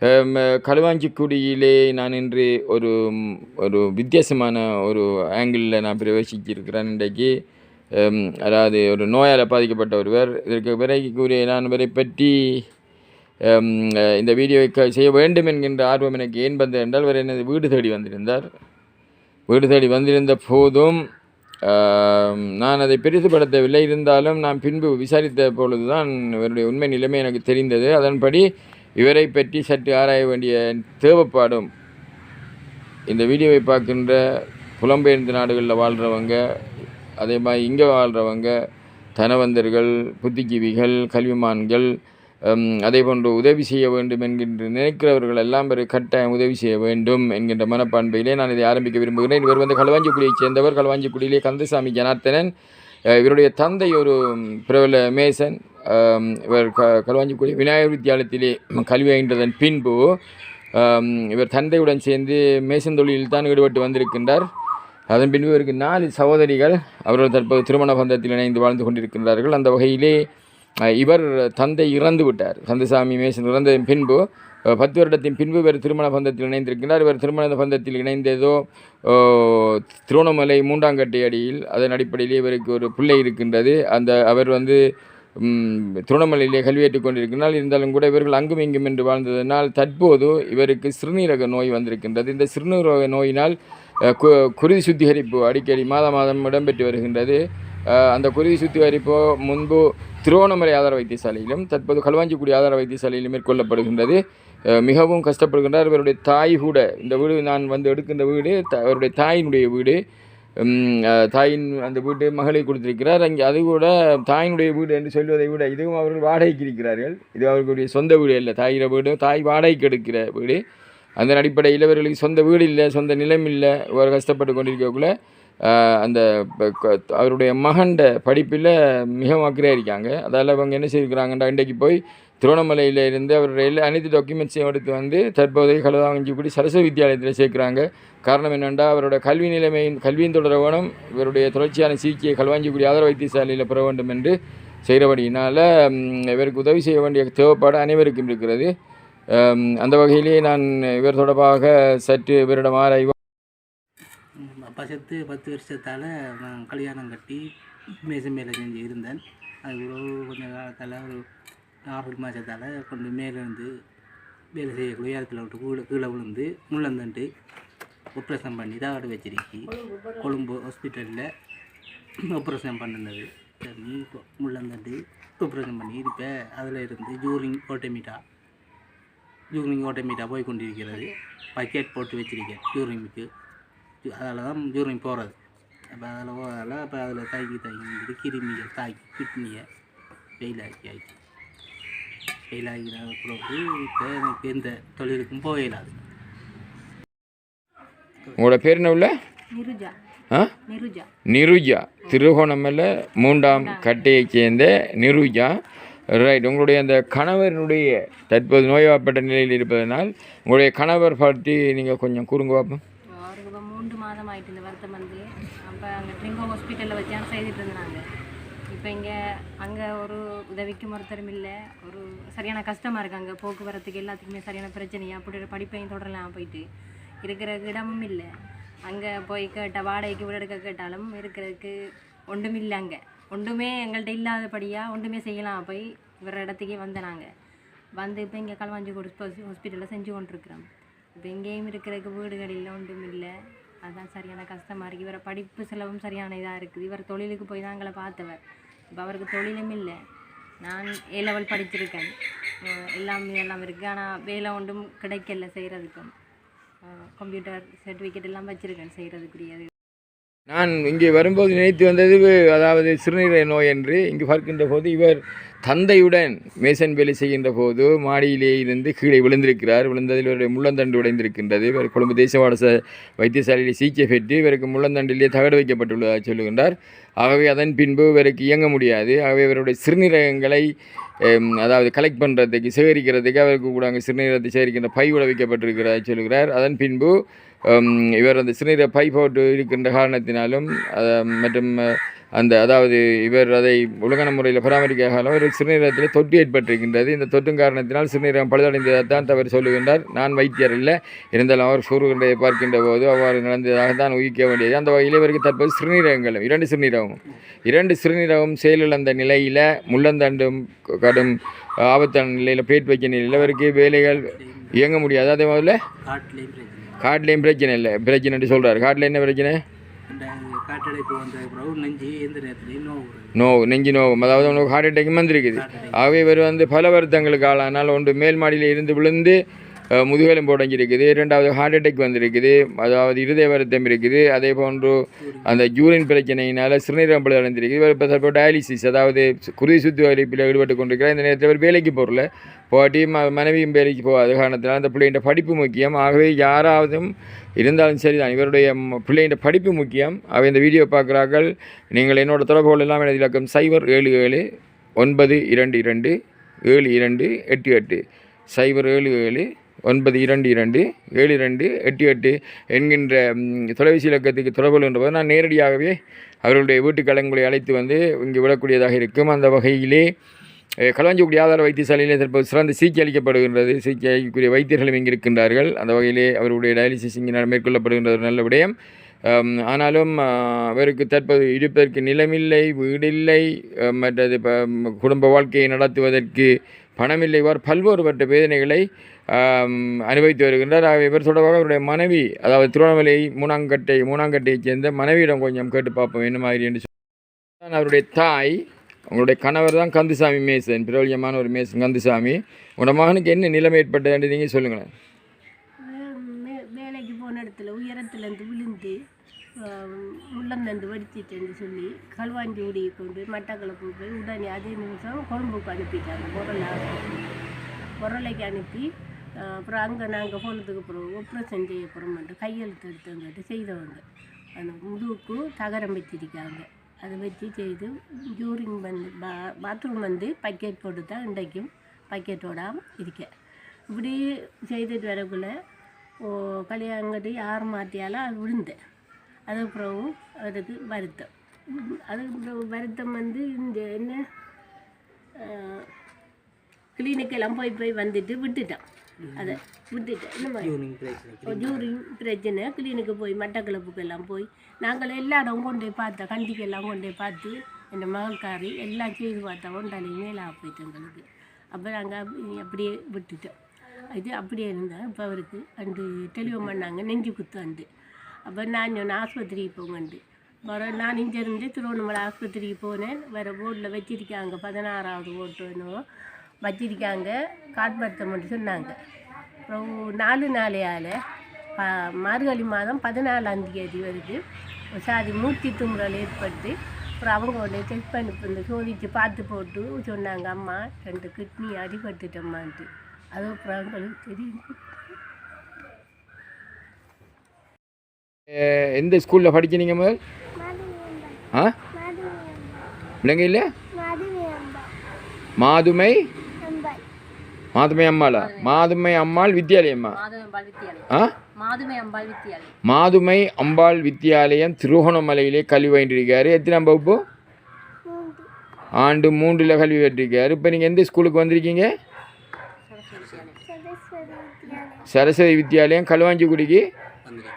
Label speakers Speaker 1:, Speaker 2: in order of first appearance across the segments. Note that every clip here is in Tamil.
Speaker 1: களுவாஞ்சிக்குடியிலே நான் இன்று ஒரு ஒரு வித்தியாசமான ஒரு ஆங்கிளில் நான் பிரவேசிச்சிருக்கிறேன் இன்றைக்கு. அதாவது ஒரு நோயால் பாதிக்கப்பட்ட ஒருவர் இதற்கு பிறகு கூறிய நான் இவரை பற்றி இந்த வீடியோவை க- செய்ய வேண்டும் என்கின்ற ஆர்வம் எனக்கு ஏன் வந்தது என்றால் இவர் எனது வீடு தேடி வந்திருந்தார். வீடு தேடி வந்திருந்த போதும் நான் அதை பெரிதுபடுத்தவில்லை. இருந்தாலும் நான் பின்பு விசாரித்த பொழுதுதான் இவருடைய உண்மை நிலைமை எனக்கு தெரிந்தது. அதன்படி இவரை பற்றி சற்று ஆராய வேண்டிய தேவைப்பாடும் இந்த வீடியோவை பார்க்கின்ற புலம்பெயர்ந்த நாடுகளில் வாழ்கிறவங்க அதே மாதிரி இங்கே வாழ்கிறவங்க தனவந்தர்கள் புத்திஜீவிகள் கல்விமான்கள் அதே போன்று உதவி செய்ய வேண்டும் என்கின்ற நினைக்கிறவர்கள் எல்லாம் ஒரு கட்டாயம் உதவி செய்ய வேண்டும் என்கின்ற மனப்பான்மையிலே நான் இதை ஆரம்பிக்க விரும்புகிறேன். இவர் வந்து களுவாஞ்சிக்குடியைச் சேர்ந்தவர். களுவாஞ்சிக்குடியிலே கந்தசாமி ஜனார்த்தனன். இவருடைய தந்தை ஒரு பிரபல மேசன் இவர் க களுவாஞ்சிக்குடி விநாயகர் வித்தியாலயத்திலே கல்வி அகின்றதன் பின்பு இவர் தந்தையுடன் சேர்ந்து மேசன் தொழிலில் தான் ஈடுபட்டு வந்திருக்கின்றார். அதன் பின்பு இவருக்கு நாலு சகோதரிகள் அவர்கள் தற்போது திருமண பந்தத்தில் இணைந்து வாழ்ந்து கொண்டிருக்கின்றார்கள். அந்த வகையிலே இவர் தந்தை இறந்து விட்டார் கந்தசாமி மேசன் இறந்ததன் பின்பு பத்து வருடத்தின் பின்பு இவர் திருமண பந்தத்தில் இணைந்திருக்கிறார். இவர் திருமண பந்தத்தில் இணைந்ததோ திருவண்ணாமலை மூன்றாங்கட்டை அடியில் அதன் அடிப்படையிலே இவருக்கு ஒரு பிள்ளை இருக்கின்றது. அந்த அவர் வந்து திருவண்ணாமலையிலே கல்வியேற்றுக் கொண்டிருக்கிறார். இருந்தாலும் கூட இவர்கள் அங்கும் இங்கும் என்று வாழ்ந்ததனால் தற்போது இவருக்கு சிறுநீரக நோய் வந்திருக்கின்றது. இந்த சிறுநீரக நோயினால் கு- குருதி சுத்திகரிப்பு அடிக்கடி மாதம் மாதம் இடம்பெற்று வருகின்றது. அந்த குருதி சுத்திகரிப்பு முன்பு திருவண்ணாமலை ஆதார வைத்தியசாலையிலும் தற்போது களுவாஞ்சிக்குடி ஆதார வைத்தியசாலையிலும் மேற்கொள்ளப்படுகின்றது. மிகவும் கஷ்டப்படுகின்றார். இவருடைய தாய் கூட இந்த வீடு நான் வந்து எடுக்கின்ற வீடு த- அவருடைய தாயினுடைய வீடு தாயின் அந்த வீட்டு மகளை கொடுத்திருக்கிறார். அங்கே அது கூட தாயினுடைய வீடு என்று சொல்வதை விட இதுவும் அவர்கள் வாடகைக்கு இருக்கிறார்கள். இது அவர்களுடைய சொந்த வீடு இல்லை தாயிற வீடு தாய் வாடகைக்கு எடுக்கிற வீடு. அந்த அடிப்படையில் இவர்களுக்கு சொந்த வீடு இல்லை சொந்த நிலம் இல்லை. இவர் கஷ்டப்பட்டு கொண்டிருக்கக்குள்ள அந்த க- அவருடைய மகண்ட படிப்பில் மிகவும் அக்கறையாக இருக்காங்க. அதால் அவங்க என்ன செய்திருக்கிறாங்கன்றா இன்றைக்கு போய் திருவண்ணாமலையில் இருந்து அவருடைய அனைத்து டாக்குமெண்ட்ஸையும் எடுத்து வந்து தற்போதைய கலதாவஞ்சிக்குடி சரஸ்வதி வித்தியாலயத்தில் சேர்க்குறாங்க. காரணம் என்னென்றால் அவரோட கல்வி நிலைமையின் கல்வியின் தொடர வேணும் இவருடைய தொடர்ச்சியான சிகிச்சையை கல்வாஞ்சிக்குடி ஆதரவு வைத்தியசாலையில் பெற வேண்டும் என்று செய்கிறபடியினால் இவருக்கு உதவி செய்ய வேண்டிய தேவைப்பாடு அனைவருக்கும் இருக்கிறது. அந்த வகையிலேயே நான் இவர் தொடர்பாக சற்று இவரிடம் ஆராய்வு
Speaker 2: அப்பா செத்து பத்து வருஷத்தால் நான் கல்யாணம் கட்டி மேசம் மேலே செஞ்சு இருந்தேன். அது இவ்வளோ கொஞ்சம் காலத்தால் ஒரு நாற்பது மாதத்தால் கொண்டு மேலே இருந்து வேலை செய்யக்கூடிய இடத்துல விட்டு கீழே கீழே விழுந்து முள்ளந்தண்டு ஆப்ரேஷன் பண்ணி தான் ஆடு வச்சிருக்கி கொழும்பு ஹாஸ்பிட்டலில் ஆப்ரேஷன் பண்ணினது. பண்ணி இப்போ முள்ளந்தண்டு ஆப்ரேஷன் பண்ணி இப்போ அதில் இருந்து ஜூரிங் ஓட்டமீட்டா ஜூரிங் ஓட்டமீட்டா போய் கொண்டிருக்கிறது. பக்கெட் போட்டு வச்சிருக்கேன் ஜூரிங்க்கு அதில் தான் ஜூரிங் போகிறது அப்போ அதில் போகிறதால அப்போ அதில் தாக்கி தாக்கி கிருமிகள் தாக்கி கிட்னியை ஃபெயிலாக்கி ஆயிடுச்சு ஃபெயிலாகிற பிறகு இப்போ எனக்கு எந்த தொழிலுக்கும் போயிடாது
Speaker 1: உங்களோட பேர் என்ன உள்ள?
Speaker 3: நிருஜா.
Speaker 1: திருகோணமல்ல மூன்றாம் கட்டையைச் சேர்ந்த நிருஜா. ரைட் உங்களுடைய அந்த கணவருடைய தற்போது நோய்வாய்ப்பட்ட நிலையில் இருப்பதனால் உங்களுடைய கணவர் பற்றி நீங்கள் கொஞ்சம் கூறுங்க பார்ப்போம்
Speaker 3: மூன்று மாதம் ஆயிட்டு இந்த வருத்தம் வந்து. அப்போ அங்கே ட்ரிங்கோ ஹாஸ்பிட்டலில் வச்சு செய்துட்டு இருந்தாங்க. இப்போ இங்கே அங்கே ஒரு உதவிக்கும் ஒருத்தரும் இல்லை. ஒரு சரியான கஷ்டமாக இருக்குது அங்கே போக்குவரத்துக்கு எல்லாத்துக்குமே சரியான பிரச்சனையாக அப்படி படிப்பையும் தொடரலாம் போயிட்டு? இருக்கிற இடமும் இல்லை. அங்கே போய் கேட்ட வாடகைக்கு வீடு எடுக்க கேட்டாலும் இருக்கிறதுக்கு ஒன்றும் இல்லை அங்கே. ஒன்றுமே எங்கள்கிட்ட இல்லாதபடியாக ஒன்றுமே செய்யலாம். போய் இவர இடத்துக்கே வந்த நாங்கள் வந்து இப்போ இங்கே களவாஞ்சிக்கோடு ஹாஸ்பிட்டலில் செஞ்சு கொண்டிருக்கிறோம். இப்போ எங்கேயும் இருக்கிறதுக்கு வீடுகள் இல்லை ஒன்றும் இல்லை. அதுதான் சரியான கஷ்டமாக இருக்குது இவரை படிப்பு செலவும் சரியான இதாக இருக்குது. இவர் தொழிலுக்கு போய் தான் எங்களை பார்த்தவர். இப்போ அவருக்கு தொழிலும் இல்லை. நான் ஏ லெவல் படிச்சிருக்கேன். எல்லாம் எல்லாம் இருக்குது ஆனால் வேலை ஒன்றும் கிடைக்கல செய்கிறதுக்கும் கம்ப்யூட்டர் சர்டிஃபிகேட் எல்லாம் வச்சுருக்கேன் செய்கிறதுக்குரியது
Speaker 1: நான் இங்கே வரும்போது நினைத்து வந்தது அதாவது சிறுநீரக நோய் என்று. இங்கு பார்க்கின்ற போது இவர் தந்தையுடன் மேசன் வேலை செய்கின்ற போது மாடியிலே இருந்து கீழே விழுந்திருக்கிறார். விழுந்ததில் இவருடைய முள்ளந்தண்டு உடைந்திருக்கின்றது. இவர் கொழும்பு தேசவாட வைத்தியசாலையில் சிகிச்சை பெற்று இவருக்கு முள்ளந்தண்டிலே தகடு வைக்கப்பட்டுள்ளதாக சொல்லுகின்றார். ஆகவே அதன் பின்பு இவருக்கு இயங்க முடியாது. ஆகவே இவருடைய சிறுநீரகங்களை அதாவது கலெக்ட் பண்ணுறதுக்கு சேகரிக்கிறதுக்கு அவருக்கு கூட அங்கே சிறுநீரத்தை சேகரிக்கின்ற பை கூட சொல்கிறார் சொல்லுகிறார். அதன் பின்பு இவர் அந்த சிறுநீர பை போட்டு இருக்கின்ற காரணத்தினாலும் மற்றும் அந்த அதாவது இவர் அதை ஒழுங்கான முறையில் பராமரிக்காக ஒரு சிறுநீரகத்தில் தொற்று ஏற்பட்டிருக்கின்றது. இந்த தொற்றும் காரணத்தினால் சிறுநீரகம் பழுதடைந்ததைத்தான் அவர் சொல்லுகின்றார். நான் வைத்தியர் இல்லை இருந்தாலும் அவர் கூறுகின்றதை பார்க்கின்ற போது அவ்வாறு நடந்ததாக தான் ஊகிக்க வேண்டியது. அந்த வகையில் இவருக்கு தற்போது சிறுநீரகங்களும் இரண்டு சிறுநீரகமும் இரண்டு சிறுநீரகம் செயலிழந்த நிலையில் முள்ளந்தண்டும் கடும் ஆபத்தான நிலையில் பிளேட் வைக்க நிலையில் இவருக்கு வேலைகள் இயங்க முடியாது. அதே மாதிரி
Speaker 2: காட்டிலையும் பிரச்சனை
Speaker 1: இல்லை. பிரச்சனைட்டு சொல்கிறார் காட்டில் என்ன பிரச்சனை?
Speaker 2: காற்றடைப்பு வந்த பிறகு நெஞ்சு எந்த நேரத்துலையும் நோவு வரும்.
Speaker 1: நோ நெஞ்சு நோவும் அதாவது உனக்கு ஹார்ட் அட்டாக் வந்திருக்குது. ஆகவே இவர் வந்து பல வருத்தங்களுக்கு ஆளானால் ஒன்று மேல் மாடியில் இருந்து விழுந்து முதுகெலும்பு உடஞ்சிருக்குது இரண்டாவது ஹார்ட் அட்டாக் வந்திருக்குது அதாவது இருதய வருத்தம் இருக்குது அதே போன்று அந்த யூரின் பிரச்சனையினால் சிறுநீரகம் பழுது அடைந்திருக்குது இவர் இப்போ தற்போது டயாலிசிஸ் அதாவது குருதி சுத்திகரிப்பில் ஈடுபட்டு கொண்டிருக்கிறார். இந்த நேரத்தில் இவர் வேலைக்கு போகல போட்டி ம மனைவியும் வேலைக்கு போகாத காரணத்தினால் அந்த பிள்ளைகிட்ட படிப்பு முக்கியம். ஆகவே யாராவதும் இருந்தாலும் சரிதான் இவருடைய பிள்ளைகிட்ட படிப்பு முக்கியம். அவை இந்த வீடியோ பார்க்குறார்கள். நீங்கள் என்னோட தொடர்புகள் எல்லாம் எனது இலக்கம் சைபர் ஏழு ஏழு ஒன்பது இரண்டு இரண்டு ஏழு இரண்டு எட்டு எட்டு. சைபர் ஏழு ஏழு ஒன்பது இரண்டு இரண்டு ஏழு இரண்டு எட்டு எட்டு என்கின்ற தொலைபேசி இலக்கத்துக்கு தொடர்பு கொள்கின்றபோது நான் நேரடியாகவே அவர்களுடைய வீட்டுக் கலங்களை அழைத்து வந்து இங்கு விடக்கூடியதாக இருக்கும். அந்த வகையிலே அஹ், ஆதார வைத்தியசாலையிலே தற்போது சிறந்த சிகிச்சை அளிக்கப்படுகின்றது. சிகிச்சை அளிக்கக்கூடிய வைத்தியர்களும் இங்கு இருக்கின்றார்கள். அந்த வகையிலே அவருடைய டயாலிசிஸ் இங்கு மேற்கொள்ளப்படுகின்ற ஒரு நல்ல விடயம். ஆனாலும் அவருக்கு தற்போது இருப்பதற்கு நிலமில்லை வீடில்லை மற்றது குடும்ப வாழ்க்கையை நடத்துவதற்கு பணமில்லை. பல்வேறுபட்ட வேதனைகளை அனுபவித்து வருகின்றார். ஆகவே இவர் தொடர்பாக அவருடைய மனைவி அதாவது திருவண்ணாமலை மூணாங்கட்டை மூணாங்கட்டையைச் சேர்ந்த மனைவியிடம் கொஞ்சம் கேட்டு பார்ப்போம். என்ன மாதிரி என்று சொல்லி அவருடைய தாய் உங்களுடைய கணவர் தான் கந்துசாமி மேசன் பிரபல்யமான ஒரு மேசன் கந்துசாமி. உங்களோட மகனுக்கு என்ன நிலைமை ஏற்பட்டதுன்னு நீங்கள் சொல்லுங்களேன்.
Speaker 4: வேலைக்கு போன இடத்துல உயரத்துலேருந்து விழுந்து முள்ளந்தண்டு வடிச்சிட்டேன்னு சொல்லி கல்வாஞ்சி உடைய கொண்டு மட்டக்களப்பு போய் உடனே அதே நிமிஷம் கொழும்புக்கு அனுப்பிட்டாங்க. பொருளை பொருளைக்கு அனுப்பி அப்புறம் அங்கே நாங்கள் போனதுக்கு அப்புறம் ஆப்ரேஷன் செய்ய போகிறோம்ட்டு கையெழுத்து எடுத்தவங்கட்டு செய்தவங்க. அந்த முதுகுக்கு தகரம் வச்சிருக்காங்க. அதை வச்சு செய்து ஜூரிங் வந்து பா பாத்ரூம் வந்து பக்கெட் போட்டு தான் இன்றைக்கும் பக்கெட்டோட இருக்கேன் இப்படி செய்துட்டு வரக்குள்ள ஓ கல்யாணங்கட்டி ஆறு மாட்டியால் அது விழுந்தேன் அதுக்கப்புறம் அதுக்கு வருத்தம். அதுக்கப்புறம் வருத்தம் வந்து இந்த என்ன கிளினிக்கெல்லாம் போய் போய் வந்துட்டு விட்டுட்டான். அதை விட்டுட்டேன் இந்த மாதிரி.
Speaker 2: யூரின் பிரச்சனை
Speaker 4: கிளினிக்கு போய் மட்டக்களப்புக்கெல்லாம் போய் நாங்கள் எல்லா இடம் கொண்டு போய் பார்த்தோம் கண்டிக்கெல்லாம் கொண்டு போய் பார்த்து என் மகள்காரி எல்லாம் செய்து பார்த்தோம் ஒன்றாலையும் மேலே போயிட்டு எங்களுக்கு. அப்போ நாங்கள் அப்படியே விட்டுட்டோம். இது அப்படியே இருந்தால் இப்போ அவருக்கு அண்டு தெளிவு பண்ணாங்க நெஞ்சு குத்து அண்டு அப்போ நான் சொன்னேன் ஆஸ்பத்திரிக்கு போங்கண்டு. வர நான் இங்கேருந்து திருவண்ணாமலை ஆஸ்பத்திரிக்கு போனேன். வேறு போர்டில் வச்சிருக்காங்க பதினாறாவது ஓட்டு என்னவோ வச்சிருக்காங்க. காட்படுத்த மட்டும் சொன்னாங்க. அப்புறம் நாலு நாளையால் ப மார்கழி மாதம் பதினாலாம் தேதி வருது. சாதி மூச்சு தும்முறல் ஏற்பட்டு அப்புறம் அவங்க உடனே செக் பண்ணி இந்த சோதிச்சு பார்த்து போட்டு சொன்னாங்க. அம்மா ரெண்டு கிட்னி அடிபட்டுட்டம்மான்ட்டு. அது அப்புறம் அவங்களுக்கு தெரியும்
Speaker 1: எந்த ஸ்கூலில் படிச்சீங்க முதல்? ஆ? இல்லைங்க மாதுமை மாதுமை அம்மாளா? மாதுமை. அம்மாள் வித்யாலயம்மா?
Speaker 3: மாதுமை அம்பாள் வித்தியாலயம்
Speaker 1: ஆ?
Speaker 3: மாதுமை அம்பாள் வித்தியாலயம்
Speaker 1: மாதுமை அம்பாள் வித்தியாலயம் திருகோணமலையிலே கல்வி பயின்றிருக்காரு. எத்தனாம் வகுப்பு? ஆண்டு மூன்றில் கல்வி பெற்றிருக்காரு இப்போ நீங்கள் எந்த ஸ்கூலுக்கு வந்திருக்கீங்க? சரஸ்வதி வித்யாலயம் களுவாஞ்சிக்குடிக்கு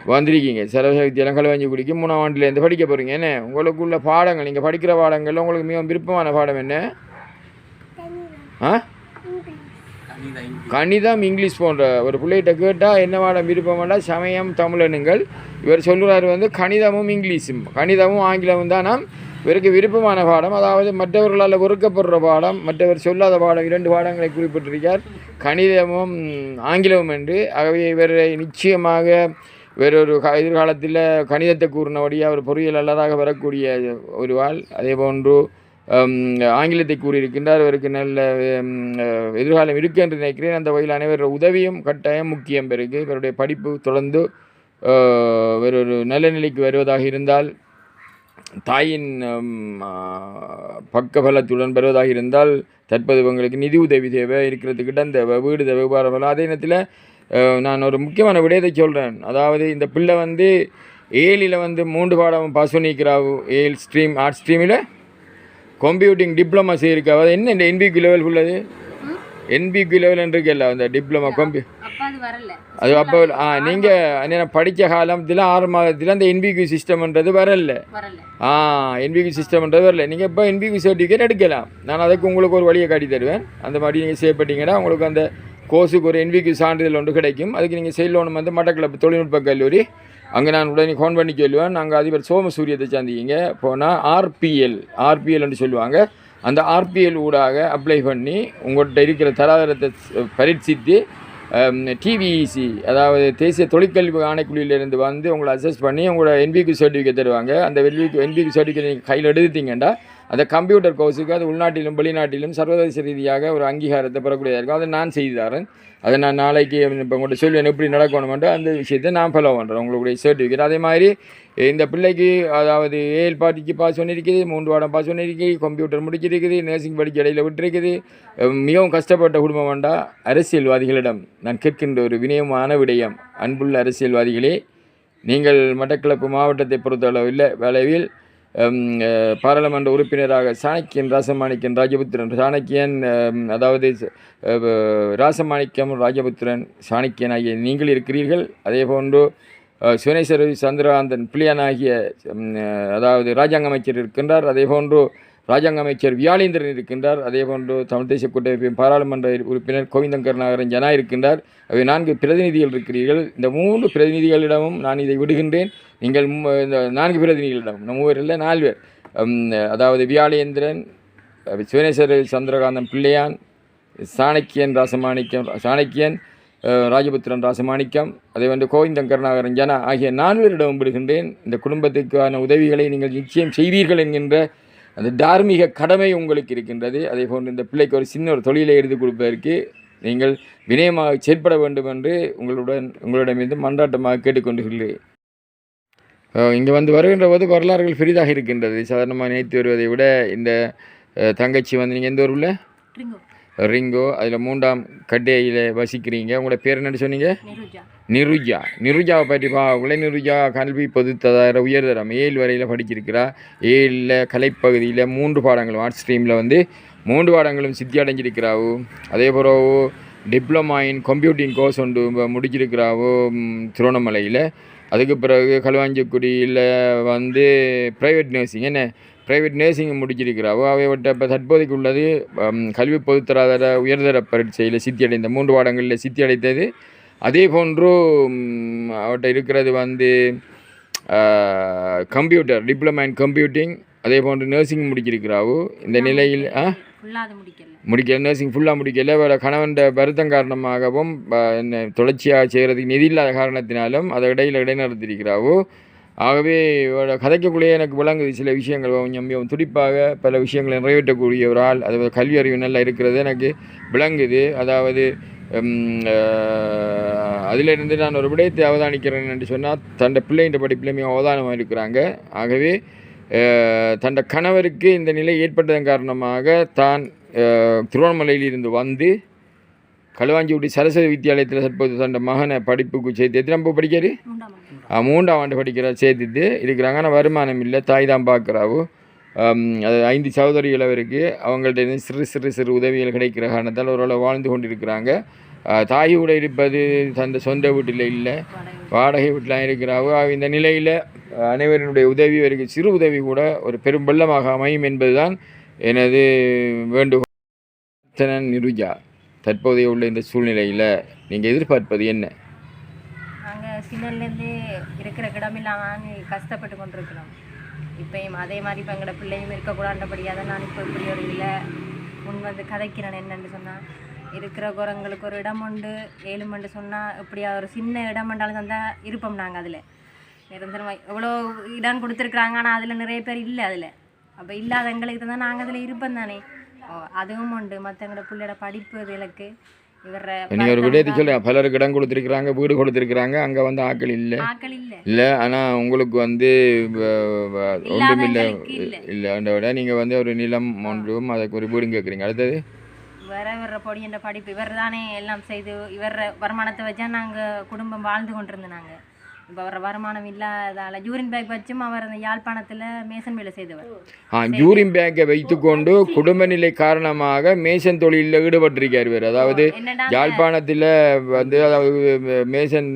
Speaker 1: வந்திருக்கீங்க. சரஸ்வதி வித்யாலயம் களுவாஞ்சிக்குடிக்கு மூணாம் ஆண்டுலேருந்து படிக்க போகிறீங்க என்ன? உங்களுக்குள்ள பாடங்கள் நீங்கள் படிக்கிற பாடங்கள்ல உங்களுக்கு மிகவும் விருப்பமான பாடம் என்ன? ஆ?
Speaker 2: கணிதம். இங்கிலீஷ்
Speaker 1: போன்ற ஒரு பிள்ளைகிட்ட கேட்டால் என்ன பாடம் விருப்பமாடா சமயம் தமிழனுங்கள். இவர் சொல்கிறார் வந்து கணிதமும் இங்கிலீஷும். கணிதமும் ஆங்கிலமும் தான் நாம் இவருக்கு விருப்பமான பாடம் அதாவது மற்றவர்களால் வெறுக்கப்படுற பாடம் மற்றவர் சொல்லாத பாடம் இரண்டு பாடங்களை குறிப்பிட்டிருக்கார். கணிதமும் ஆங்கிலமும் என்று. ஆகவே இவரை நிச்சயமாக வேறொரு க எதிர்காலத்தில் கணிதத்தை கூறினபடியாக அவர் பொறியியலாளராக வரக்கூடிய ஒரு அதே போன்று ஆங்கிலத்தை கூறியிருக்கின்றார் அவருக்கு நல்ல எதிர்காலம் இருக்கு என்று நினைக்கிறேன். அந்த வகையில் அனைவருடைய உதவியும் கட்டாயம் முக்கியம். பிறகு இவருடைய படிப்பு தொடர்ந்து ஒரு ஒரு நல்ல நிலைக்கு வருவதாக இருந்தால் தாயின் ஹம், பக்கபலத்துடன் வருவதாக இருந்தால் தற்போது உங்களுக்கு நிதி உதவி தேவை இருக்கிறதுக்கிட்ட அந்த வீடு தேவை வியாபாரம் அதே நேரத்தில் நான் ஒரு முக்கியமான விடயத்தை சொல்கிறேன் அதாவது இந்த பிள்ளை வந்து ஏழில் வந்து மூன்று பாடம் பாஸ் பண்ணிக்கிறாவு ஏழு ஸ்ட்ரீம் ஆர்ட் ஸ்ட்ரீமில் கம்ப்யூட்டிங் டிப்ளமா செய்யிருக்காவு அது என்ன இந்த என்பிக்கு லெவல் உள்ளது என்பிக்கு லெவல் இருக்குல்ல அந்த டிப்ளமா கம்ப்யூ
Speaker 3: அப்போ அது
Speaker 1: அப்போ ஆ நீங்கள் படித்த காலத்தில் ஆறு மாதத்தில் அந்த என்பிக்யூ சிஸ்டம்ன்றது வரல. ஆ என்பிக்யூ சிஸ்டம்ன்றது வரல. நீங்கள் இப்போ என்பிக்யூ சர்டிஃபிகேட் எடுக்கலாம். நான் அதுக்கு உங்களுக்கு ஒரு வழியை காட்டி தருவேன். அந்த மாதிரி நீங்கள் சேவ் பண்ணிங்கன்னா உங்களுக்கு அந்த கோர்ஸுக்கு ஒரு என்பிக்யூ சான்றிதழ் ஒன்று கிடைக்கும். அதுக்கு நீங்கள் செய்யலோன்னு வந்து மட்டக்களப்பு தொழில்நுட்ப கல்லூரி அங்கே நான் உடனே ஃபோன் பண்ணி சொல்லுவேன். நாங்கள் அதிபர் சோமசூரியத்தை சந்திக்கிங்க போனால் ஆர்பிஎல் ஆர்பிஎல்னு சொல்லுவாங்க. அந்த ஆர்பிஎல் ஊடாக அப்ளை பண்ணி உங்கள்கிட்ட இருக்கிற தராதரத்தை பரீட்சித்து டிவிஇசி அதாவது தேசிய தொழிற்கல்வி ஆணைக்குழுவிலிருந்து வந்து உங்களை அசஸ் பண்ணி உங்களோட என்பிக்கு சர்டிஃபிகேட் தருவாங்க. அந்த வெல்விக்கு என்பிக்கு சர்டிஃபிகேட் நீங்கள் கையில் எடுத்துட்டீங்கன்னா அந்த கம்ப்யூட்டர் கோர்ஸுக்கு அது உள்நாட்டிலும் வெளிநாட்டிலும் சர்வதேச ரீதியாக ஒரு அங்கீகாரத்தை பெறக்கூடியதாக இருக்கும் அதை நான் செய்து தரேன் அதை நான் நாளைக்கு இப்போ உங்கள்கிட்ட சொல்லுவேன் எப்படி நடக்கணுமென்று அந்த விஷயத்தை நான் ஃபாலோ பண்ணுறேன் உங்களுடைய சர்டிஃபிகேட் அதே மாதிரி இந்த பிள்ளைக்கு அதாவது ஏழு பார்ட்டிக்கு பாஸ் பண்ணியிருக்குது மூன்று வாரம் பாஸ் பண்ணியிருக்குது கம்ப்யூட்டர் முடிச்சிருக்குது நர்சிங் படிக்க இடையில் விட்டுருக்குது. மிகவும் கஷ்டப்பட்ட குடும்பம் வேண்டா அரசியல்வாதிகளிடம் நான் கேட்கின்ற ஒரு வினயமான விடயம். அன்புள்ள அரசியல்வாதிகளே நீங்கள் மட்டக்களப்பு மாவட்டத்தை பொறுத்தளவில் வேலையில் பாராளுமன்ற உறுப்பினராக சாணக்கியன் ராசமாணிக்கன் ராஜபுத்திரன் சாணக்கியன் அதாவது ராசமாணிக்கம் ராஜபுத்திரன் சாணக்கியன் ஆகிய நீங்கள் இருக்கிறீர்கள். அதே போன்று அஹ், சந்திரகாந்தன் பிள்ளையன் ஆகிய அதாவது ராஜாங்க அமைச்சர் இருக்கின்றார். அதே போன்று ராஜாங்க அமைச்சர் வியாழேந்திரன் இருக்கின்றார். அதே போன்று தமிழ் தேசிய கூட்டமைப்பின் பாராளுமன்ற உறுப்பினர் கோவிந்தன் கருணாகரன் ஜனா இருக்கின்றார். அவை நான்கு பிரதிநிதிகள் இருக்கிறீர்கள். இந்த மூன்று பிரதிநிதிகளிடமும் நான் இதை விடுகின்றேன். நீங்கள் இந்த நான்கு பிரதிநிதிகளிடம் இந்த மூவர் இல்லை நாலு பேர். அதாவது வியாழேந்திரன் சிவனேஸ்வரர் சிவனேஸ்வர சந்திரகாந்தன் பிள்ளையான் சாணக்கியன் ராசமாணிக்கம் சாணக்கியன் ராஜபுத்திரன் ராசமாணிக்கம் அதே வந்து கோவிந்தன் கருணாகரன் ஜனா ஆகிய நால்வரிடம் விடுகின்றேன். இந்த குடும்பத்துக்கான உதவிகளை நீங்கள் நிச்சயம் செய்வீர்கள் என்கின்ற அந்த தார்மீக கடமை உங்களுக்கு இருக்கின்றது. அதே போன்று இந்த பிள்ளைக்கு ஒரு சின்ன ஒரு தொழிலை எழுதி கொடுப்பதற்கு நீங்கள் வினயமாக செயற்பட வேண்டும் என்று உங்களுடன் உங்களிடமிருந்து மன்றாட்டமாக கேட்டுக்கொண்டுள்ளேன் இங்கே வந்து வருகின்ற போது வரலாறுகள் பெரிதாக இருக்கின்றது. சாதாரணமாக நினைத்து வருவதை விட இந்த தங்கச்சி வந்து நீங்கள் எந்த ஊரில் ரிங்கோ அதில் மூன்றாம் கட்டையில் வசிக்கிறீங்க. உங்களோட பேர் என்னன்னு சொன்னீங்க?
Speaker 3: நெருஜா.
Speaker 1: நிருஜா. நிருஜாவை பற்றி பார்க்கல நிருஜா கல்வி பொதுத்தர உயர்தரம் ஏழு வரையில் படிச்சிருக்கிறா. ஏழில் கலைப்பகுதியில் மூன்று பாடங்களும் ஆர்ட்ஸ் ஸ்ட்ரீமில் வந்து மூன்று பாடங்களும் சித்தி அடைஞ்சிருக்கிறாவோ? அதே பிறகு டிப்ளமா இன் கம்ப்யூட்டிங் கோர்ஸ் ஒன்று முடிச்சிருக்கிறாவோ திருவண்ணாமலையில். அதுக்கு பிறகு களுவாஞ்சிக்குடியில் வந்து ப்ரைவேட் நர்சிங் என்ன? ப்ரைவேட் நர்சிங் முடிச்சிருக்கிறாவோ அவைவட்ட இப்போ தற்போதைக்கு உள்ளது கல்வி பொதுத்தராதர உயர்தர பரீட்சையில் சித்தி அடைந்த மூன்று பாடங்களில் சித்தி அடைத்தது அதே போன்று ம், அவர்கிட்ட இருக்கிறது வந்து கம்ப்யூட்டர் டிப்ளமா இன் கம்ப்யூட்டிங் அதே போன்று நர்சிங் முடிச்சிருக்கிறாவோ. இந்த நிலையில்
Speaker 3: முடிக்கல.
Speaker 1: நர்சிங் ஃபுல்லாக முடிக்கல. வேறு கணவன் வருத்தம் காரணமாகவும் தொடர்ச்சியாக செய்கிறதுக்கு நிதி இல்லாத காரணத்தினாலும் அதை இடையில் இடைநிறுத்திருக்கிறாவோ ஆகவே இவரோட கதைக்குள்ளேயே எனக்கு விளங்குது சில விஷயங்கள். கொஞ்சம் மிகவும் துடிப்பாக பல விஷயங்களை நிறைவேற்றக்கூடிய ஒரு ஆள் அது கல்வி அறிவு நல்லா இருக்கிறது எனக்கு விளங்குது. அதாவது அதிலிருந்து நான் ஒரு விடயத்தை அவதானிக்கிறேன் என்று சொன்னால் தண்டை பிள்ளைன்ற படிப்பில் மிக அவதானமாக இருக்கிறாங்க. ஆகவே அஹ், கணவருக்கு இந்த நிலை ஏற்பட்டதன் காரணமாக தான் திருவண்ணாமலையில் இருந்து வந்து களுவாஞ்சிக்குடி சரஸ்வதி வித்தியாலயத்தில் தற்போது தன் மகனை படிப்புக்கு சேர்த்து எத்தனை நம்ம படிக்காரு
Speaker 3: மூன்றாம் ஆண்டு.
Speaker 1: ஆ, மூன்றாம் ஆண்டு படிக்கிற சேர்த்துட்டு இருக்கிறாங்க. ஆனால் வருமானம் இல்லை. தாய் தான் பார்க்குறாவோ. அது ஐந்து சகோதரிகள் அவருக்கு. அவங்கள்ட்ட சிறு சிறு சிறு உதவிகள் கிடைக்கிற காரணத்தால் ஓரளவு வாழ்ந்து கொண்டிருக்கிறாங்க. ஆ, தாயோட இருப்பது தந்த சொந்த வீட்டில் இல்லை.
Speaker 3: வாடகை
Speaker 1: வீட்டில் இருக்கிறாவோ. இந்த நிலையில் அனைவரினுடைய உதவி அவருக்கு சிறு உதவி கூட ஒரு பெரும் வெள்ளமாக அமையும் என்பதுதான் எனது வேண்டுகோள். நிருஜா. தற்போதைய உள்ள இந்த சூழ்நிலையில் நீங்கள் எதிர்பார்ப்பது என்ன?
Speaker 3: நாங்கள் சின்னலேருந்தே இருக்கிற இடமில்லாமல் கஷ்டப்பட்டு கொண்டிருக்கிறோம். இப்பயும் அதே மாதிரி இப்போ எங்களோட பிள்ளையும் இருக்கக்கூடாண்டபடியாக தான் நான் இப்போ இப்படி ஒரு இதில் முன் வந்து கதைக்கிறேன் என்னென்னு சொன்னால் இருக்கிற குரங்களுக்கு ஒரு இடம் உண்டு ஏழுமண்டு சொன்னால் இப்படியா ஒரு சின்ன இடம் உண்டாலும் தந்தால் இருப்போம் நாங்கள் அதில். நிரந்தரமாக எவ்வளோ இடம் கொடுத்துருக்குறாங்க ஆனால் அதில் நிறைய பேர் இல்லை அதில். அப்போ இல்லாத எங்களுக்கு தான் நாங்கள் அதில் இருப்போம் தானே. அதுவும் உண்டு. மற்றவங்களோட பிள்ளையோட படிப்பு இவர
Speaker 1: நீங்கள் ஒரு விடயத்தை சொல்ல. பலருக்கு இடம் கொடுத்துருக்குறாங்க வீடு கொடுத்துருக்குறாங்க அங்கே வந்து
Speaker 3: ஆக்கள் இல்லை.
Speaker 1: இல்லை. ஆனால் உங்களுக்கு வந்து
Speaker 3: இல்லாதவங்களுக்கு இல்லை.
Speaker 1: இல்லை விட நீங்கள் வந்து ஒரு நிலம் ஒன்றும் அதுக்கு ஒரு வீடும் கேட்குறீங்க அடுத்தது?
Speaker 3: வேற இவர பொடி என்ற படிப்பு இவர் தானே எல்லாம் செய்து இவர் வருமானத்தை வச்சா நாங்கள் குடும்பம் வாழ்ந்து கொண்டிருந்தோம் நாங்கள் இப்போ அவர் வருமானம் இல்லாதால யூரின் பேக் வச்சும் அவர் அந்த யாழ்ப்பாணத்தில் மேசன் வேலை செய்தவர்.
Speaker 1: ஆ ஜூரின் பேக்கை வைத்துக்கொண்டு குடும்ப நிலை காரணமாக மேசன் தொழிலில் ஈடுபட்டிருக்கார் இவர். அதாவது யாழ்ப்பாணத்தில் வந்து அதாவது மேசன்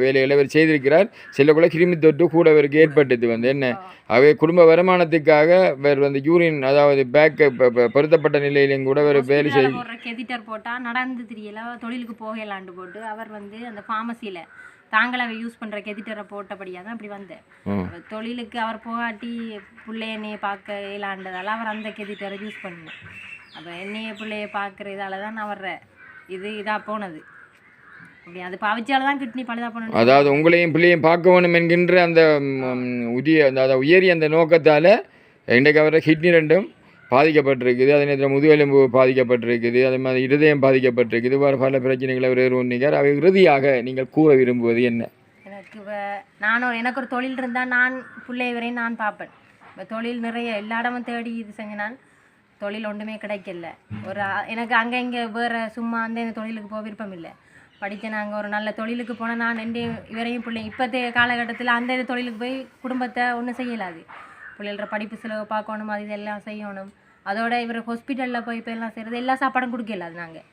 Speaker 1: வேலைகளை இவர் செய்திருக்கிறார். சிலக்குள்ள கிருமி தொற்று கூட இவருக்கு ஏற்பட்டது வந்து. என்ன? அவை குடும்ப வருமானத்துக்காக இவர் வந்து யூரின் அதாவது பேக்கை பொருத்தப்பட்ட நிலையிலும் கூட இவர் வேலை செய்
Speaker 3: hospital ல போடுற கெதிட்டர் போட்டால் நடந்து தெரியல தொழிலுக்கு போகலாண்டு போட்டு அவர் வந்து அந்த ஃபார்மசியில் தாங்களாக யூஸ் பண்ணுற கெதிட்டரை போட்டபடியாக தான் அப்படி வந்தேன். தொழிலுக்கு அவர் போகாட்டி பிள்ளையனைய பார்க்க இயலாண்டதால அவர் அந்த கெதிட்டரை யூஸ் பண்ணணும் அப்போ என்னைய பிள்ளைய பார்க்குற இதால தான் அவர் இது இதாக போனது. அப்படி அது பாவிச்சால தான் கிட்னி பழுதா போனது
Speaker 1: அதாவது உங்களையும் பிள்ளையும் பார்க்க வேணும் என்கின்ற அந்த ம், உரிய அந்த உயரிய அந்த நோக்கத்தால் இன்றைக்கு அவரை கிட்னி ரெண்டும் பாதிக்கப்பட்டிருக்குது. அதே நேரத்தில் முதுகெலும்பு பாதிக்கப்பட்டிருக்குது. அதே மாதிரி இருதயம் பாதிக்கப்பட்டிருக்குது. வேறு பல பிரச்சனைகளை அவர் எதிர்கொண்டீங்க அவை இறுதியாக நீங்கள் கூற விரும்புவது என்ன?
Speaker 3: எனக்கு நானும் எனக்கு ஒரு தொழில் இருந்தால் நான் பிள்ளை வரையும் நான் பார்ப்பேன். இப்போ தொழில் நிறைய எல்லா இடமும் தேடி இது செஞ்சினான் நான் தொழில் ஒன்றுமே கிடைக்கல. ஒரு எனக்கு அங்கே இங்கே வேறு சும்மா அந்த இந்த தொழிலுக்கு போக விருப்பம் இல்லை. படித்த நாங்கள் ஒரு நல்ல தொழிலுக்கு போனால் நான் எந்த இவரையும் பிள்ளைங்க இப்போத்தைய காலகட்டத்தில் அந்த தொழிலுக்கு போய் குடும்பத்தை ஒன்றும் செய்யலாது. பிள்ளைகள படிப்பு செலவு பார்க்கணும் அது இதெல்லாம் செய்யணும். அதோட இவர் ஹாஸ்பிட்டலில் போய் இப்போ எல்லாம் செய்கிறது எல்லா சாப்பாடும் கொடுக்கல அது நாங்கள்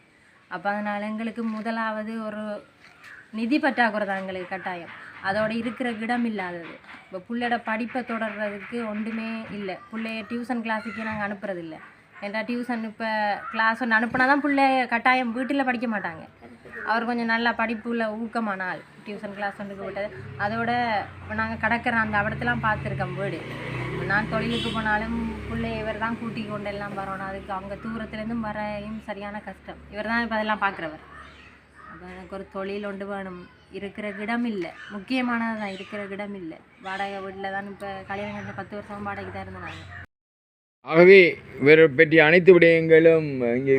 Speaker 3: அப்போ அதனால் எங்களுக்கு முதலாவது ஒரு நிதி பற்றாக்குறை தான் எங்களுக்கு கட்டாயம். அதோட இருக்கிற இடம் இல்லாதது. இப்போ பிள்ளையோட படிப்பை தொடர்றதுக்கு ஒன்றுமே இல்லை. பிள்ளைய டியூஷன் கிளாஸுக்கு நாங்கள் அனுப்புறதில்ல ஏன்டா டியூஷன் இப்போ கிளாஸ் ஒன்று அனுப்புனா தான் பிள்ளைய கட்டாயம் வீட்டில் படிக்க மாட்டாங்க. அவர் கொஞ்சம் நல்லா படிப்புல ஊக்கமானால் டியூஷன் கிளாஸ் ஒன்றுக்கு விட்டது. அதோட நாங்கள் கிடக்கிற அந்த இடத்தெல்லாம் பார்த்துருக்கோம் வீடு. நான் தொழிலுக்கு போனாலும் பிள்ளைய இவர் தான் கூட்டி கொண்டு எல்லாம் வரணும் அதுக்கு அவங்க தூரத்துலேருந்து வரையும் சரியான கஷ்டம். இவர் தான் இப்போ அதெல்லாம் பார்க்குறவர் அப்போ எனக்கு ஒரு தொழில் ஒன்று வேணும். இருக்கிற இடம் இல்லை. முக்கியமானது தான் இருக்கிற இடம் இல்லை. வாடகை வீட்டில் தான் இப்போ கல்யாணம் கட்ட பத்து வருஷம் வாடகை தான் இருந்தாங்க
Speaker 1: ஆகவே இவரை பற்றிய அனைத்து விடயங்களும் இங்கே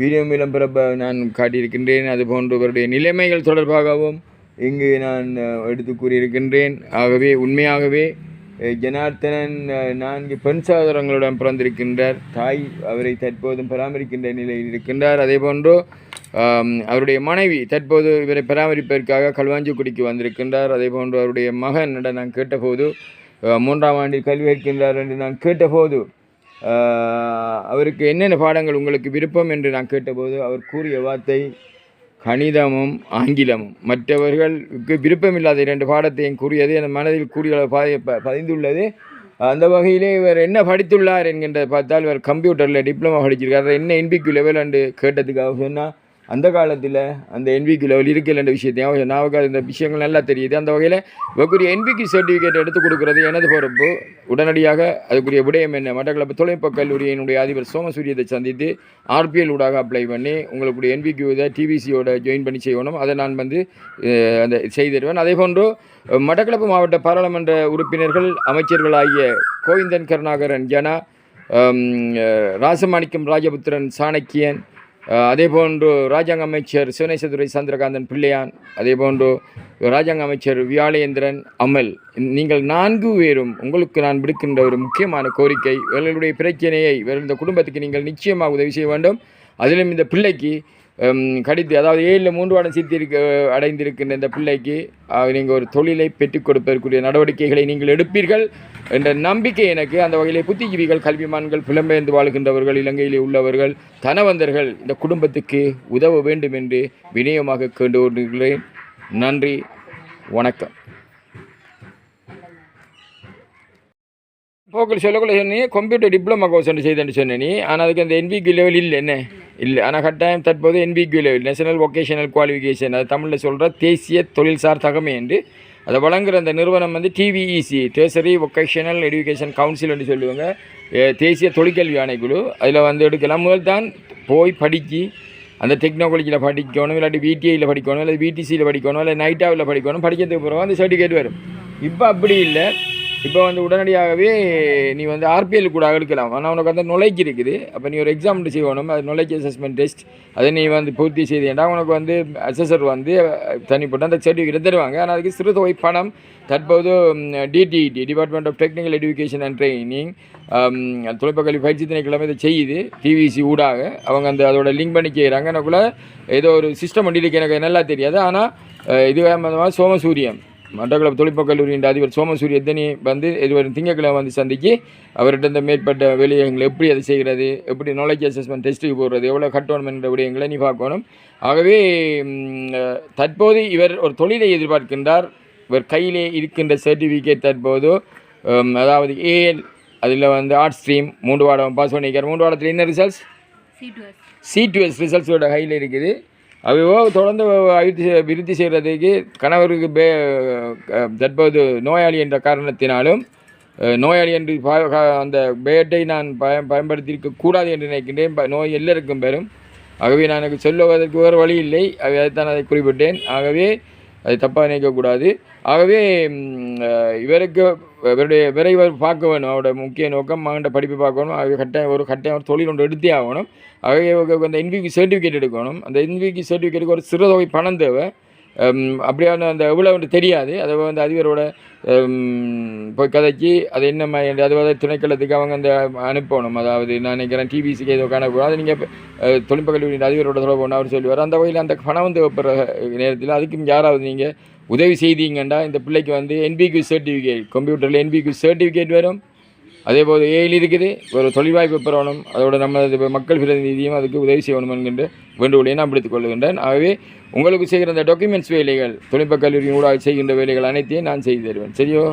Speaker 1: வீடியோ மூலம் பிறப்ப நான் காட்டியிருக்கின்றேன். அது இவருடைய நிலைமைகள் தொடர்பாகவும் இங்கு நான் எடுத்து கூறியிருக்கின்றேன். ஆகவே உண்மையாகவே ஜனார்த்தனன் நான்கு பெண் சகோதரங்களுடன் பிறந்திருக்கின்றார். தாய் அவரை தற்போதும் பராமரிக்கின்ற நிலையில் இருக்கின்றார். அதே போன்று அவருடைய மனைவி தற்போது இவரை பராமரிப்பதற்காக களுவாஞ்சிக்குடிக்கு வந்திருக்கின்றார். அதேபோன்று அவருடைய மகனிடம் நான் கேட்டபோது மூன்றாம் ஆண்டில் கல்வி கற்கின்றார் என்று நான் கேட்டபோது அவருக்கு என்னென்ன பாடங்கள் உங்களுக்கு விருப்பம் என்று நான் கேட்டபோது அவர் கூறிய வார்த்தை கணிதமும் ஆங்கிலமும். மற்றவர்களுக்கு விருப்பமில்லாத இரண்டு பாடத்தையும் கூறியது என் மனதில் கூறிய பதிந்துள்ளது. அந்த வகையிலே இவர் என்ன படித்துள்ளார் என்கின்ற பார்த்தால் இவர் கம்ப்யூட்டரில் டிப்ளமா படிச்சிருக்கார். என்ன என்பிக்கு லெவல் என்று கேட்டதுக்காக சொன்னால் அந்த காலத்தில் அந்த என்பிக்யூ லெவல் இருக்கல விஷயத்தையும் நாவுக்கு இந்த விஷயங்கள் நல்லா தெரியுது. அந்த வகையில் இவக்குரிய என்பிக்யூ சர்டிஃபிகேட் எடுத்து கொடுக்குறது எனது பொறுப்பு. உடனடியாக அதுக்குரிய விடயம் என்ன? மட்டக்களப்பு தொழில்நுட்ப கல்லூரியினுடைய அதிபர் சோமசூரியத்தை சந்தித்து ஆர்பிஎல் ஊடாக அப்ளை பண்ணி உங்களுடைய என்பிக்யூ இதை டிவிசியோட ஜாயின் பண்ணி செய்யணும். அதை நான் வந்து அந்த செய்திருவேன். அதே போன்று மட்டக்களப்பு மாவட்ட பாராளுமன்ற உறுப்பினர்கள் அமைச்சர்களாகிய கோவிந்தன் கருணாகரன் ஜனா ராசமாணிக்கம் ராஜபுத்திரன் சாணக்கியன் அதே போன்று ராஜாங்க அமைச்சர் சிவனேசதுரை சந்திரகாந்தன் பிள்ளையான் அதே போன்று ராஜாங்க அமைச்சர் வியாழேந்திரன் அமல். நீங்கள் நான்கு பேரும் உங்களுக்கு நான் விடுக்கின்ற ஒரு முக்கியமான கோரிக்கை இவர்களுடைய பிரச்சனையை இவர்கள் இந்த குடும்பத்துக்கு நீங்கள் நிச்சயமாக உதவி செய்ய வேண்டும். அதிலும் இந்த பிள்ளைக்கு கடித்து அதாவது ஏழில் மூன்று வாரம் சித்திருக்க அடைந்திருக்கின்ற இந்த பிள்ளைக்கு நீங்கள் ஒரு தொழிலை பெற்றுக் கொடுப்பதற்குரிய நடவடிக்கைகளை நீங்கள் எடுப்பீர்கள் என்ற நம்பிக்கை எனக்கு. அந்த வகையிலே புத்திஜீவிகள் கல்விமான்கள் புலம்பெயர்ந்து வாழ்கின்றவர்கள் இலங்கையிலே உள்ளவர்கள் தனவந்தர்கள் இந்த குடும்பத்துக்கு உதவ வேண்டும் என்று வினயமாக கேண்டு நன்றி வணக்கம். போக்கள் சொல்லக்குள்ள சொன்னி கம்ப்யூட்டர் டிப்ளமா கோர்ஸ் ஒன்று செய்தேன்னு சொன்னேன். ஆனால் அதுக்கு அந்த என்பிக்யூ லெவல் இல்லை என்ன? இல்லை. ஆனால் கட்டாயம் தற்போது NVQ level national vocational qualification அது தமிழில் சொல்கிற தேசிய தொழில்சார் தகமை என்று அதை வழங்குகிற அந்த நிறுவனம் வந்து TVEC tertiary vocational education council என்று சொல்லுவாங்க. தேசிய தொழிற்கல்வி ஆணைக்குழு. அதில் வந்து எடுக்கலாம். முதல் தான் போய் படித்து அந்த டெக்னாலஜியில் படிக்கணும் இல்லாட்டி விடிஐயில் படிக்கணும் இல்லை விடிசியில் படிக்கணும் இல்லை நைட்டாவில் படிக்கணும் படிக்கிறதுக்கு பிறகு அந்த சர்டிஃபிகேட் வரும். இப்போ அப்படி இல்லை. இப்போ வந்து உடனடியாகவே நீ வந்து ஆர்பிஎல் கூட எடுக்கலாம் ஆனால் உனக்கு வந்து நுழைக்கு இருக்குது. அப்போ நீ ஒரு எக்ஸாம் செய்யணும். அது நுழைக்கு அசஸ்மெண்ட் டெஸ்ட் அதை நீ வந்து பூர்த்தி செய்தேன்டா. உனக்கு வந்து அசஸர் வந்து தனிப்பட்ட அந்த சர்டிஃபிகேட் தருவாங்க. ஆனால் அதுக்கு சிறு தொகை பணம். தற்போது DTET department of technical education and training தொழில்நுட்ப பயிற்சி திணைக்கிழமை இதை செய்யுது. டிவிசி ஊடாக. அவங்க அந்த அதோட லிங்க் பண்ணி செய்கிறாங்க எனக்குள்ளே ஏதோ ஒரு சிஸ்டம் ஒன்று எனக்கு நல்லா தெரியாது. ஆனால் இது சம்பந்தமாக சோமசூரியம். மட்டக்களப்பு தொழில்நுட்ப கல்லூரியின் அதிபர் சோமசூரிய எத்தனி வந்து இதுவரை திங்கட்கிழமை வந்து சந்திச்சு அவர்கிட்ட இந்த மேற்பட்ட வேலைகளை எப்படி அதை செய்கிறது எப்படி நாலேஜ் அசஸ்மெண்ட் டெஸ்ட்டுக்கு போடுறது எவ்வளோ கட்டணும் என்ற விடயங்களை நீ பார்க்கணும். ஆகவே தற்போது இவர் ஒரு தொழிலை எதிர்பார்க்கின்றார். இவர் கையிலே இருக்கின்ற சர்டிஃபிகேட் தற்போது அதாவது ஏஎல் அதில் வந்து ஆர்ட் ஸ்ட்ரீம் மூன்று வாரம் பாஸ் பண்ணிக்கிறார் மூன்று வாரத்தில் என்ன ரிசல்ட்ஸ்
Speaker 3: சீட்டுவஸ்
Speaker 1: சிடிஎஸ் ரிசல்ட்ஸோட கையில் இருக்குது. அவையோ தொடர்ந்து அபிவிருத்தி விருத்தி செய்கிறதுக்கு கணவருக்கு பே தற்போது நோயாளி என்ற காரணத்தினாலும் நோயாளி என்று அந்த பேட்டை நான் பய பயன்படுத்தியிருக்க கூடாது என்று நினைக்கின்றேன். ப- நோய் எல்லோருக்கும் பெறும் ஆகவே நான் எனக்கு சொல்லுவதற்கு வேறு வழி இல்லை. ஆகவே அதைத்தான் அதை குறிப்பிட்டேன். ஆகவே அது தப்பாக நினைக்கக்கூடாது ஆகவே இவருக்கு இவருடைய விரைவர் பார்க்க வேணும். அவரோட முக்கிய நோக்கம் மகன்கிட்ட படிப்பு பார்க்கணும். ஆகவே கட்டாயம் ஒரு கட்டாயம் ஒரு தொழில் ஒன்று எடுத்தே ஆகணும். அந்த என்விக்கு சர்டிஃபிகேட் எடுக்கணும். அந்த என்விக்கு சர்டிஃபிகேட்டுக்கு ஒரு சிறு தொகை பணம் தேவை. அப்படியான அந்த எவ்வளோன்ட்டு வந்து தெரியாது. அதை வந்து அதிபரோட போய் கதைக்கு அது என்ன மாதிரி அது வந்து துணைக்களத்துக்கு அவங்க அந்த அனுப்பணும். அதாவது நான் நினைக்கிறேன் டிபிசிக்கு ஏதோ காணக்கூடாது அது நீங்கள் தொழில்நுட்ப கல்லூரியின் அதிபரோட தொடர்பு பண்ண அவர் சொல்லுவார். அந்த வகையில் அந்த பணம் வந்து தேவைப்படுற நேரத்தில் அதுக்கும் யாராவது நீங்கள் உதவி செய்தீங்கண்டா இந்த பிள்ளைக்கு வந்து என்பிக்யூ சர்டிஃபிகேட் கம்ப்யூட்டரில் என்பிக்யூ சர்டிஃபிகேட் வரும் அதே போல் ஏயில் இருக்குது. ஒரு தொழில் வாய்ப்பு பெறணும். அதோட நம்ம மக்கள் பிரதிநிதியும் அதுக்கு உதவி செய்யணும் என்கின்ற வேண்டுகோளை நான் பிடித்துக் கொள்கின்றேன். ஆகவே உங்களுக்கு செய்கிற அந்த டாக்குமெண்ட்ஸ் வேலைகள் தொழில்நுட்ப கல்லூரியின் ஊடாக செய்கின்ற வேலைகள் அனைத்தையும் நான் செய்து தருவேன். சரியோ?